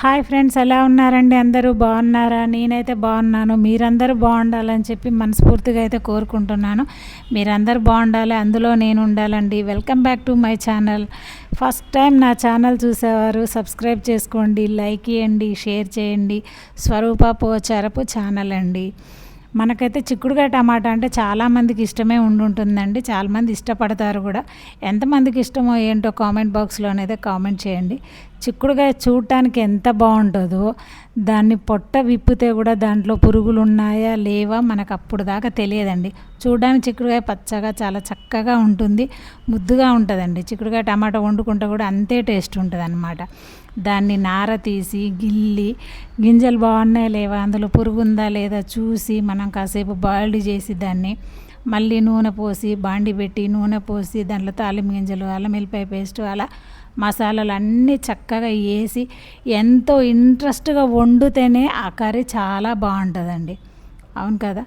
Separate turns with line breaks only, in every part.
Hi friends ఎలా ఉన్నారండి? అందరూ బాగున్నారా? నేనైతే బాగున్నాను. మీరందరూ బాగుండాలని చెప్పి మనస్ఫూర్తిగా అయితే కోరుకుంటున్నాను. మీరందరూ బాగుండాలి అందులో నేను ఉండాలండి. Welcome back to my channel first time నా ఛానల్ చూసేవారు సబ్స్క్రైబ్ చేసుకోండి లైక్ ఇవ్వండి షేర్ చేయండి. స్వరూప పోచారపు ఛానల్ అండి. మనకైతే చిక్కుడుకాయ టమాటా అంటే చాలామందికి ఇష్టమే ఉండుంటుందండి. చాలామంది ఇష్టపడతారు కూడా. ఎంతమందికి ఇష్టమో ఏంటో కామెంట్ బాక్స్లోనైతే కామెంట్ చేయండి. చిక్కుడుకాయ చూడటానికి ఎంత బాగుంటుందో దాన్ని పొట్ట విప్పితే కూడా దాంట్లో పురుగులు ఉన్నాయా లేవా మనకు అప్పుడు దాకా తెలియదండి. చూడడానికి చిక్కుడుకాయ పచ్చగా చాలా చక్కగా ఉంటుంది. ముద్దుగా ఉంటుందండి. చిక్కుడుకాయ టమాటా వండుకుంటే కూడా అంతే టేస్ట్ ఉంటుంది అనమాట దాన్ని నార తీసి గిల్లి గింజలు బాగున్నాయా లేవా అందులో పురుగు ఉందా లేదా చూసి మనం కాసేపు బాయిల్డ్ చేసి దాన్ని మళ్ళీ నూనె పోసి బాండి పెట్టి నూనె పోసి దాంట్లో తాలింపు గింజలు అల్లం వెల్లిపాయ పేస్ట్ అలా మసాలాలు అన్నీ చక్కగా వేసి ఎంతో ఇంట్రెస్ట్గా వండితేనే ఆ కర్రీ చాలా బాగుంటుందండి. అవును కదా?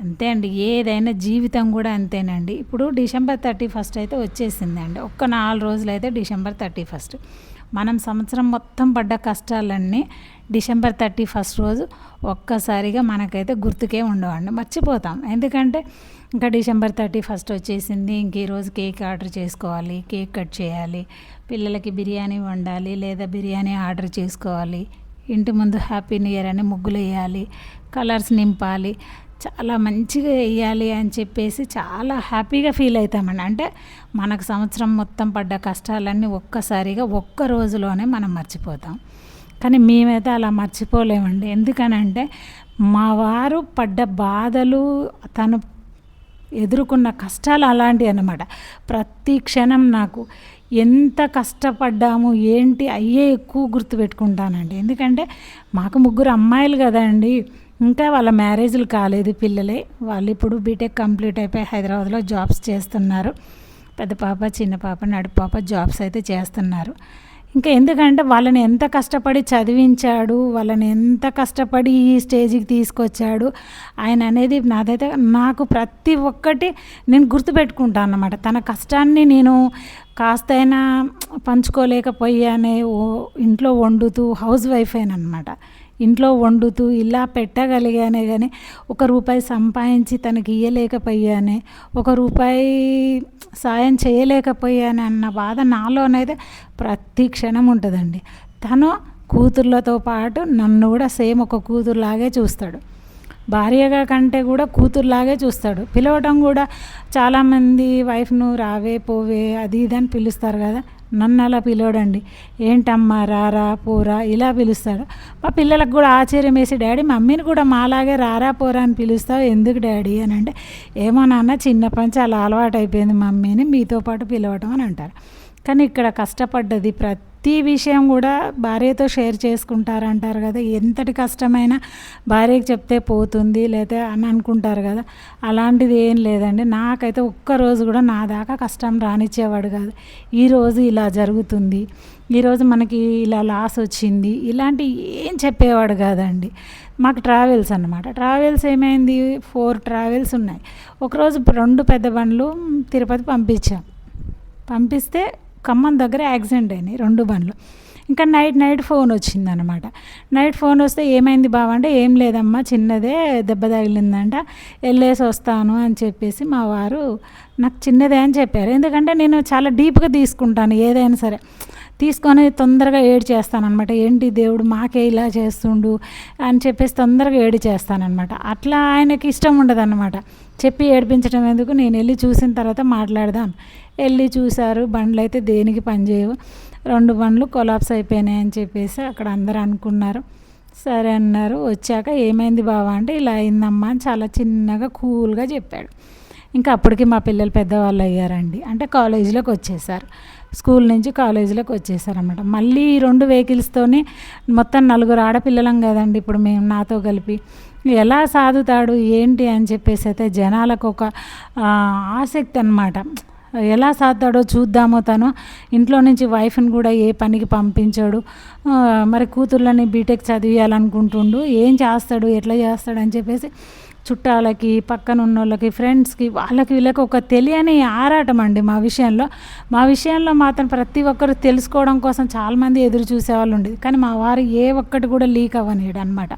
అంతే అండి. ఏదైనా జీవితం కూడా అంతేనండి. ఇప్పుడు డిసెంబర్ థర్టీ ఫస్ట్ అయితే వచ్చేసిందండి. ఒక్క నాలుగు రోజులు అయితే డిసెంబర్ థర్టీ ఫస్ట్. మనం సంవత్సరం మొత్తం పడ్డ కష్టాలన్నీ డిసెంబర్ థర్టీ ఫస్ట్ రోజు ఒక్కసారిగా మనకైతే గుర్తుకే ఉండవండి. మర్చిపోతాం. ఎందుకంటే ఇంకా డిసెంబర్ థర్టీ ఫస్ట్ వచ్చేసింది. ఇంక ఈరోజు కేక్ ఆర్డర్ చేసుకోవాలి. కేక్ కట్ చేయాలి. పిల్లలకి బిర్యానీ వండాలి లేదా బిర్యానీ ఆర్డర్ చేసుకోవాలి. ఇంటి ముందు హ్యాపీ న్యూ ఇయర్ అని ముగ్గులు వేయాలి. కలర్స్ నింపాలి. చాలా మంచిగా వేయాలి అని చెప్పేసి చాలా హ్యాపీగా ఫీల్ అవుతామండి. అంటే మనకు సంవత్సరం మొత్తం పడ్డ కష్టాలన్నీ ఒక్కసారిగా ఒక్క రోజులోనే మనం మర్చిపోతాం. కానీ మేమైతే అలా మర్చిపోలేమండి. ఎందుకనంటే మా వారు పడ్డ బాధలు తను ఎదుర్కొన్న కష్టాలు అలాంటివి అన్నమాట. ప్రతి క్షణం నాకు ఎంత కష్టపడ్డాము ఏంటి అయ్యే ఎక్కువ గుర్తుపెట్టుకుంటానండి. ఎందుకంటే మాకు ముగ్గురు అమ్మాయిలు కదండి. ఇంకా వాళ్ళ మ్యారేజ్లు కాలేదు పిల్లలే. వాళ్ళు ఇప్పుడు బీటెక్ కంప్లీట్ అయిపోయి హైదరాబాద్లో జాబ్స్ చేస్తున్నారు. పెద్ద పాప చిన్న పాప నడు పాప జాబ్స్ అయితే చేస్తున్నారు. ఇంకా ఎందుకంటే వాళ్ళని ఎంత కష్టపడి చదివించాడు వాళ్ళని ఎంత కష్టపడి ఈ స్టేజ్కి తీసుకొచ్చాడు ఆయన అనేది నాదైతే నాకు ప్రతి ఒక్కటి నేను గుర్తుపెట్టుకుంటాను అన్నమాట. తన కష్టాన్ని నేను కాస్తైనా పంచుకోలేకపోయానే ఓ ఇంట్లో వండుతూ హౌస్ వైఫ్ అనమాట ఇంట్లో వండుతూ ఇలా పెట్టగలిగానే కానీ ఒక రూపాయి సంపాదించి తనకి ఇయ్యలేకపోయానే ఒక రూపాయి సాయం చేయలేకపోయానే అన్న బాధ నాలోనైతే ప్రతి క్షణం ఉంటుందండి. తను కూతుర్లతో పాటు నన్ను కూడా సేమ్ ఒక కూతురులాగే చూస్తాడు. భార్యగా కంటే కూడా కూతురులాగే చూస్తాడు. పిలవటం కూడా చాలామంది వైఫ్ను రావే పోవే అది ఇది అని పిలుస్తారు కదా. నన్ను అలా పిలవడండి. ఏంటమ్మా రారా పోరా ఇలా పిలుస్తాడు. మా పిల్లలకు కూడా ఆశ్చర్యం వేసి డాడీ మమ్మీని కూడా మాలాగే రారా పోరా అని పిలుస్తావు. ఎందుకు డాడీ అని అంటే ఏమో నాన్న చిన్నప్పటి నుంచి అలా అలవాటు అయిపోయింది మమ్మీని మీతో పాటు పిలవటం అని అంటారు. కానీ ఇక్కడ కష్టపడ్డది ప్రతి విషయం కూడా భార్యతో షేర్ చేసుకుంటారంటారు కదా. ఎంతటి కష్టమైనా భార్యకి చెప్తే పోతుంది లేదా అని అనుకుంటారు కదా. అలాంటిది ఏం లేదండి. నాకైతే ఒక్కరోజు కూడా నా దాకా కష్టం రానిచ్చేవాడు కాదు. ఈరోజు ఇలా జరుగుతుంది. ఈరోజు మనకి ఇలా లాస్ వచ్చింది. ఇలాంటి ఏం చెప్పేవాడు కాదండి. మాకు ట్రావెల్స్ అనమాట ట్రావెల్స్ ఏమైంది? ఫోర్ ట్రావెల్స్ ఉన్నాయి. ఒకరోజు రెండు పెద్ద బండ్లు తిరుపతి పంపించాం. పంపిస్తే ఖమ్మం దగ్గర యాక్సిడెంట్ అయినాయి రెండు బండ్లు. ఇంకా నైట్ నైట్ ఫోన్ వచ్చిందనమాట. నైట్ ఫోన్ వస్తే ఏమైంది బావ అంటే ఏం లేదమ్మా చిన్నదే దెబ్బ తగిలిందంట వెళ్ళేసి వస్తాను అని చెప్పేసి మా వారు నాకు చిన్నదే అని చెప్పారు. ఎందుకంటే నేను చాలా డీప్గా తీసుకుంటాను ఏదైనా సరే. తీసుకొని తొందరగా ఏడు చేస్తానమాట ఏంటి దేవుడు మాకే ఇలా చేస్తుండు? అని చెప్పేసి తొందరగా ఏడు చేస్తానమాట అట్లా ఆయనకి ఇష్టం ఉండదన్నమాట. చెప్పి ఏడిపించడం ఎందుకు? నేను వెళ్ళి చూసిన తర్వాత మాట్లాడదాం. వెళ్ళి చూశారు బండ్లు అయితే దేనికి పనిచేయవు రెండు బండ్లు కొలాప్స్ అయిపోయినాయి అని చెప్పేసి అక్కడ అందరూ అనుకున్నారు. సరే అన్నారు. వచ్చాక ఏమైంది బావా? అంటే ఇలా అయిందమ్మా అని చాలా చిన్నగా కూల్గా చెప్పాడు. ఇంకా అప్పటికి మా పిల్లలు పెద్దవాళ్ళు అయ్యారండి. అంటే కాలేజీలోకి వచ్చేసారు. స్కూల్ నుంచి కాలేజీలోకి వచ్చేసారనమాట మళ్ళీ ఈ రెండు వెహికల్స్తోనే మొత్తం నలుగురు ఆడపిల్లలం కదండి ఇప్పుడు మేము నాతో కలిపి. ఎలా సాదుతాడు ఏంటి అని చెప్పేసి అయితే జనాలకు ఒక ఆసక్తి అనమాట ఎలా సాదుతాడో చూద్దామో తను. ఇంట్లో నుంచి వైఫ్ని కూడా ఏ పనికి పంపించాడు. మరి కూతుర్లని బీటెక్ చదివియాలనుకుంటుండు. ఏం చేస్తాడు ఎట్లా చేస్తాడు అని చెప్పేసి చుట్టాలకి పక్కన ఉన్న వాళ్ళకి ఫ్రెండ్స్కి వాళ్ళకి వీళ్ళకి ఒక తెలియని ఆరాటం అండి మా విషయంలో. మా విషయంలో మాత్రం ప్రతి ఒక్కరు తెలుసుకోవడం కోసం చాలామంది ఎదురు చూసేవాళ్ళు ఉండేది. కానీ మా వారు ఏ ఒక్కటి కూడా లీక్ అవ్వనీయడు అనమాట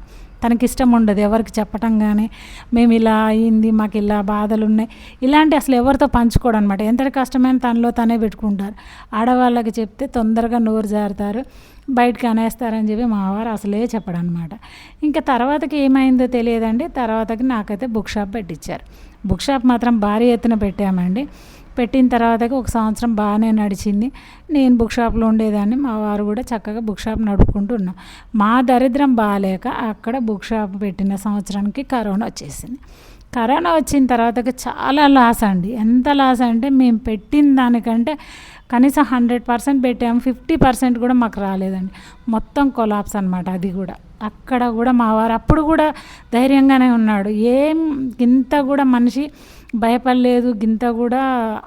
తనకి ఇష్టం ఉండదు ఎవరికి చెప్పటం కానీ మేము ఇలా అయింది మాకు ఇలా బాధలు ఉన్నాయి ఇలాంటి అసలు ఎవరితో పంచుకోవడం అనమాట ఎంతటి కష్టమైన తనలో తనే పెట్టుకుంటారు. ఆడవాళ్ళకి చెప్తే తొందరగా నోరు జారుతారు. బయటకు అనేస్తారని చెప్పి మా వారు అసలే చెప్పడనమాట. ఇంకా తర్వాతకి ఏమైందో తెలియదండి. తర్వాతకి నాకైతే బుక్ షాప్ పెట్టించారు బుక్ షాప్ మాత్రం భారీ ఎత్తున పెట్టామండి. పెట్టిన తర్వాతకి ఒక సంవత్సరం బాగానే నడిచింది. నేను బుక్ షాప్లో ఉండేదాన్ని. మా వారు కూడా చక్కగా బుక్ షాప్ నడుపుకుంటూ ఉన్నాం. మా దరిద్రం బాగాలేక అక్కడ బుక్ షాప్ పెట్టిన సంవత్సరానికి కరోనా వచ్చేసింది. కరోనా వచ్చిన తర్వాత చాలా లాస్ అండి. ఎంత లాస్ అంటే మేము పెట్టిన దానికంటే కనీసం హండ్రెడ్ పర్సెంట్ పెట్టాము ఫిఫ్టీ పర్సెంట్ కూడా మాకు రాలేదండి. మొత్తం కొలాప్స్ అనమాట అది కూడా. అక్కడ కూడా మా వారు అప్పుడు కూడా ధైర్యంగానే ఉన్నాడు. ఏం ఇంత కూడా మనిషి భయపడలేదు గింత కూడా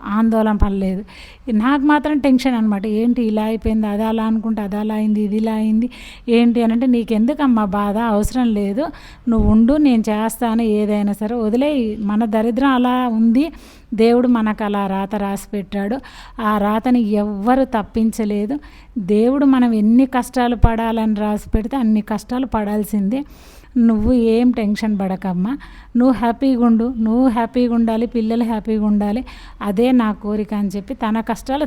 ఆందోళన పడలేదు. నాకు మాత్రం టెన్షన్ అనమాట ఏంటి ఇలా అయిపోయింది అది అలా అనుకుంటే అది అలా అయింది ఇది ఇలా అయింది ఏంటి అని అంటే నీకెందుకమ్మా బాధ? అవసరం లేదు. నువ్వు ఉండు నేను చేస్తాను ఏదైనా సరే వదిలే మన దరిద్రం అలా ఉంది దేవుడు మనకు అలా రాత రాసి పెట్టాడు. ఆ రాతని ఎవ్వరు తప్పించలేదు. దేవుడు మనం ఎన్ని కష్టాలు పడాలని రాసి పెడితే అన్ని కష్టాలు పడాల్సిందే. నువ్వు ఏం టెన్షన్ పడకమ్మా. నువ్వు హ్యాపీగా ఉండు. నువ్వు హ్యాపీగా ఉండాలి. పిల్లలు హ్యాపీగా ఉండాలి. అదే నా కోరిక అని చెప్పి తన కష్టాలు